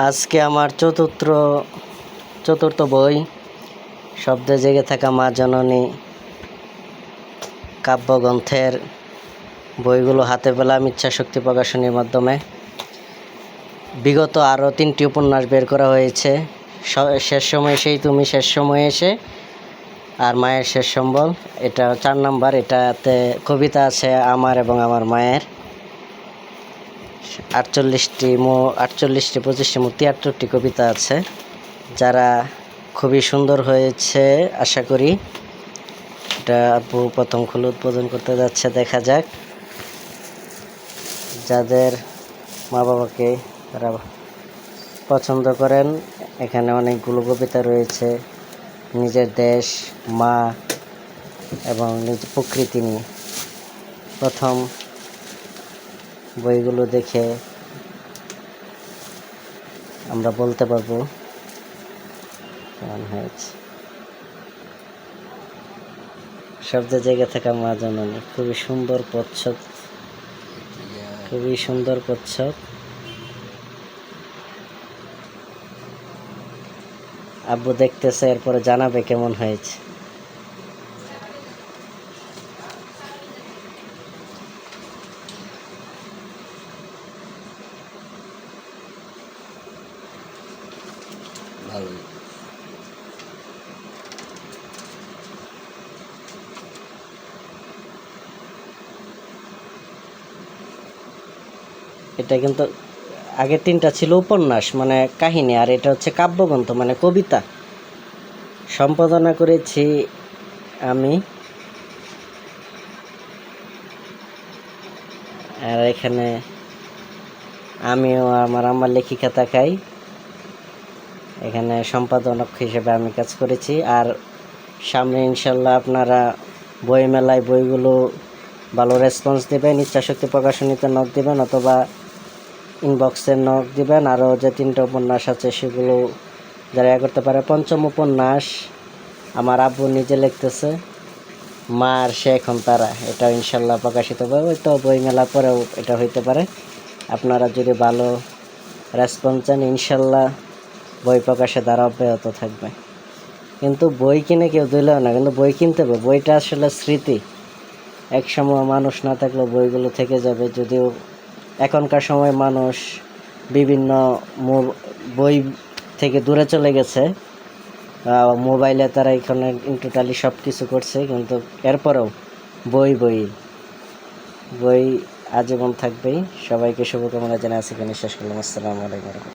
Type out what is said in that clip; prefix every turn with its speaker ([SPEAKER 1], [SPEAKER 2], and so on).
[SPEAKER 1] আজকে আমার চতুর্থ চতুর্থ বই, শব্দে জেগে থাকা মা জননী কাব্যগ্রন্থের বইগুলো হাতে পেলাম ইচ্ছা শক্তি প্রকাশনীর মাধ্যমে। বিগত আরও তিনটি উপন্যাস বের করা হয়েছে। শেষ সময় সেই তুমি, শেষ সময়ে এসে আর মায়ের শেষ সম্বল। এটা চার নাম্বার, এটাতে কবিতা আছে আমার এবং আমার মায়ের। আটচল্লিশটি মো, আটচল্লিশটি, পঁচিশটি মো, তিয়াত্তরটি কবিতা আছে। যারা খুবই সুন্দর হয়েছে, আশা করি। এটা আপু প্রথম খুলে উদ্বোধন করতে যাচ্ছে, দেখা যাক। যাদের মা বাবাকে তারা পছন্দ করেন, এখানে অনেকগুলো কবিতা রয়েছে। নিজের দেশ, মা এবং নিজ প্রকৃতি নিয়ে। প্রথম বইগুলো দেখে আমরা বলতে পারব কেমন হয়েছে। শব্দ জায়গা থাকা মা জননী খুবই সুন্দর প্রচ্ছদ, খুবই সুন্দর প্রচ্ছদ। আব্বু দেখতেছে, এরপরে জানাবে কেমন হয়েছে।
[SPEAKER 2] ভালো
[SPEAKER 1] এটা কিন্তু আগের তিনটা ছিল উপন্যাস মানে কাহিনী, আর এটা হচ্ছে কাব্যগ্রন্থ মানে কবিতা। সম্পাদনা করেছি আমি। আর এখানে আমিও আমার আমার লেখিকা তাকাই এখানে সম্পাদক হিসেবে আমি কাজ করেছি। আর সামনে ইনশাল্লাহ আপনারা বই মেলায় বইগুলো ভালো রেসপন্স দেবেন, ইচ্ছাশক্তি প্রকাশনীতে নক দেবেন অথবা ইনবক্সে নক দিবেন। আরও যে তিনটা উপন্যাস আছে সেগুলো যারা ইয়ে করতে পারে। পঞ্চম উপন্যাস আমার আব্বু নিজে লিখতেছে, মা আর সে এখন তারা। এটা ইনশাল্লাহ প্রকাশিত হবে। হয়তো বই মেলা পরেও এটা হইতে পারে। আপনারা যদি ভালো রেসপন্স চান ইনশাল্লাহ বই প্রকাশে দ্বারা অব্যাহত থাকবে। কিন্তু বই কিনে কেউ দিলেও না, কিন্তু বই কিনতে হবে। বইটা আসলে স্মৃতি। এক সময় মানুষ না থাকলেও বইগুলো থেকে যাবে। যদিও এখনকার সময় মানুষ বিভিন্ন বই থেকে দূরে চলে গেছে। মোবাইলে তারা এখানে টোটালি সব কিছু করছে, কিন্তু এরপরেও বই বই বই আজীবন থাকবেই। সবাইকে শুভকামনা জানাই। আজকে শেষ করলাম। আসসালামু আলাইকুম।